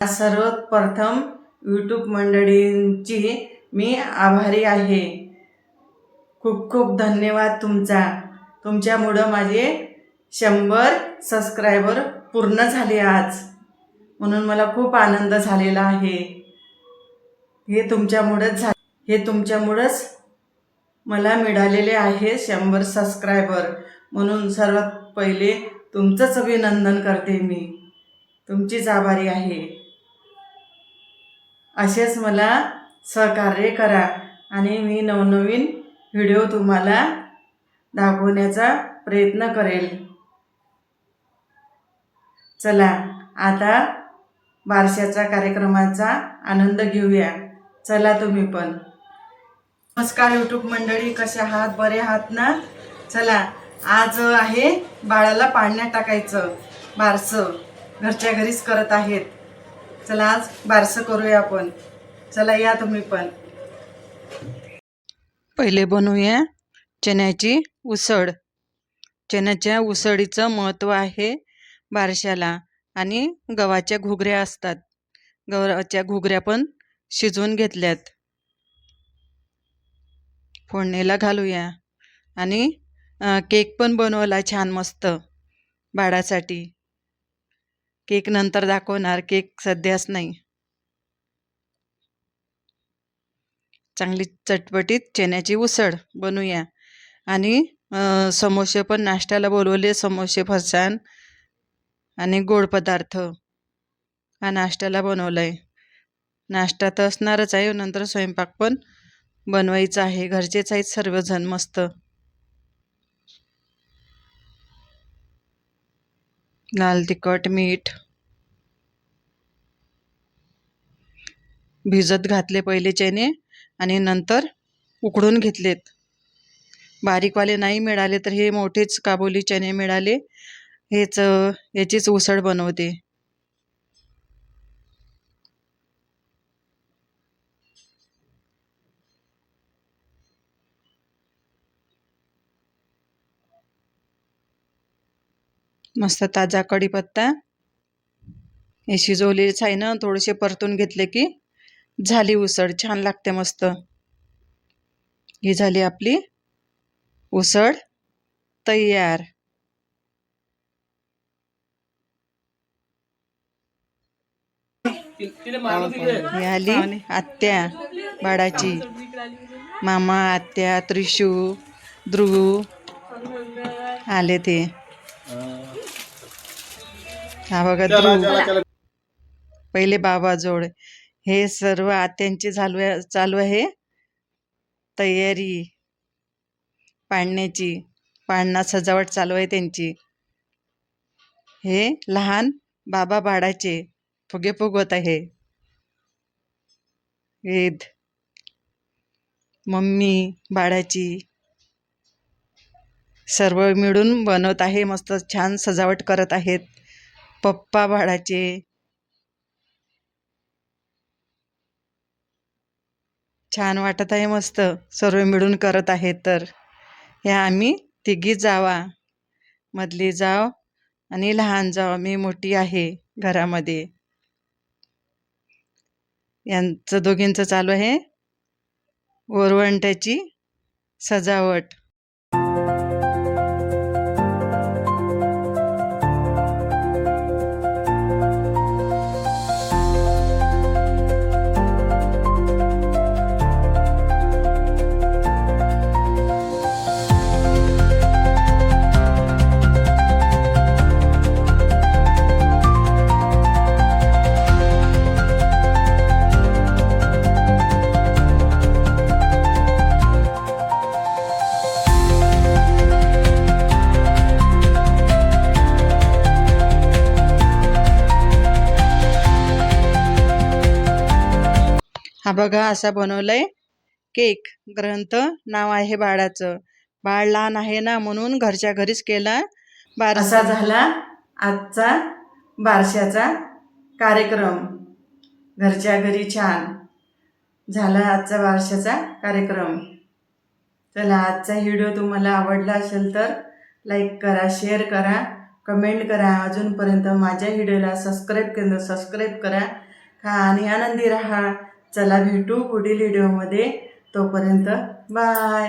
सर्वप्रथम यूट्यूब मंडळींची मी आभारी आहे. खूप खूप धन्यवाद तुमचा. तुमच्यामुळं माझे शंभर सबस्क्रायबर पूर्ण झाले आज. म्हणून मला खूप आनंद झालेला आहे. हे तुमच्यामुळंच झा हे तुमच्यामुळंच मला मिळालेले आहे शंभर सबस्क्रायबर म्हणून सर्वात पहिले तुमचंच अभिनंदन करते मी. तुमचीच आभारी आहे. असेच मला सहकार्य करा आणि मी नवनवीन व्हिडिओ तुम्हाला दाखवण्याचा प्रयत्न करेल. चला आता बारशाचा कार्यक्रमाचा आनंद घेऊया. चला तुम्ही पण. नमस्कार यूट्यूब मंडळी कसे आहात? बरे आहात ना? चला आज आहे बाळाला पाळण्यात टाकायचं. बारसं घरच्या घरीच करत आहेत. चला आज बारसं करूया आपण. चला या तुम्ही पण. पहिले बनवूया चण्याची उसळ. चण्याच्या उसळीचं महत्त्व आहे बारशाला आणि गव्हाच्या घुगऱ्या असतात. गव्हाच्या घुगऱ्या पण शिजवून घेतल्यात. फोडणीला घालूया. आणि केक पण बनवला छान मस्त. बाळासाठी. केक नंतर दाखवणार केक सध्याच नाही. चांगली चटपटीत चण्याची उसळ बनवूया. आणि समोसे पण नाश्त्याला बोलवले समोसे फरसाण आणि गोड पदार्थ हा नाश्त्याला बनवलाय. नाश्ता तर असणारच आहे नंतर स्वयंपाक पण बनवायचा आहे घरचेच आहेत सर्वजण मस्त. लाल तिखट मीठ. भिजत घातले पहिले चणे आणि नंतर उकडून घेतलेत. बारीकवाले नाही मिळाले तर हे मोठेच काबुली चणे मिळाले. हेच याचीच उसळ बनवते. मस्त ताजा कढीपत्ता. हे शिजवलेच आहे ना थोडेसे परतून घेतले की झाली उसळ छान लागते मस्त. ही झाली आपली उसळ तयार. ही आली आत्या बाळाची. मामा आत्या त्रिशू ध्रुव आले ते. हा बघा ध्रुव. पहिले बाबा जोड. हे सर्व आत्यांची चालू आहे चालू आहे तयारी. पाळण्याची पाळणा सजावट चालू आहे त्यांची. हे लहान बाबा बाळाचे फुगे फुगवत आहे. ईद मम्मी बाळाची सर्व मिळून बनवत आहे मस्त छान सजावट करत आहेत. पप्पा बाळाचे. छान वाटत आहे मस्त. सर्व मिळून करत आहे तर. ह्या आम्ही तिघी जावा. मधली जाव आणि लहान जाव. मी मोठी आहे घरामध्ये. यांचं दोघींचं चालू आहे. वरवंट्याची सजावट. हा बघा असा बनवलाय. केक ग्रंथ नाव आहे बाळाचं. बाळ लहान आहे ना म्हणून घरच्या घरीच केला. बारसा झाला आजचा बारशाचा कार्यक्रम. घरच्या घरी छान झाला आजचा बारशाचा कार्यक्रम. चला आजचा व्हिडिओ तुम्हाला आवडला असेल तर लाईक करा शेअर करा कमेंट करा. अजूनपर्यंत माझ्या व्हिडिओला सबस्क्राईब केलं सबस्क्राईब करा. खा आणि आनंदी राहा. चला भेटू पुढील व्हिडिओमध्ये तोपर्यंत बाय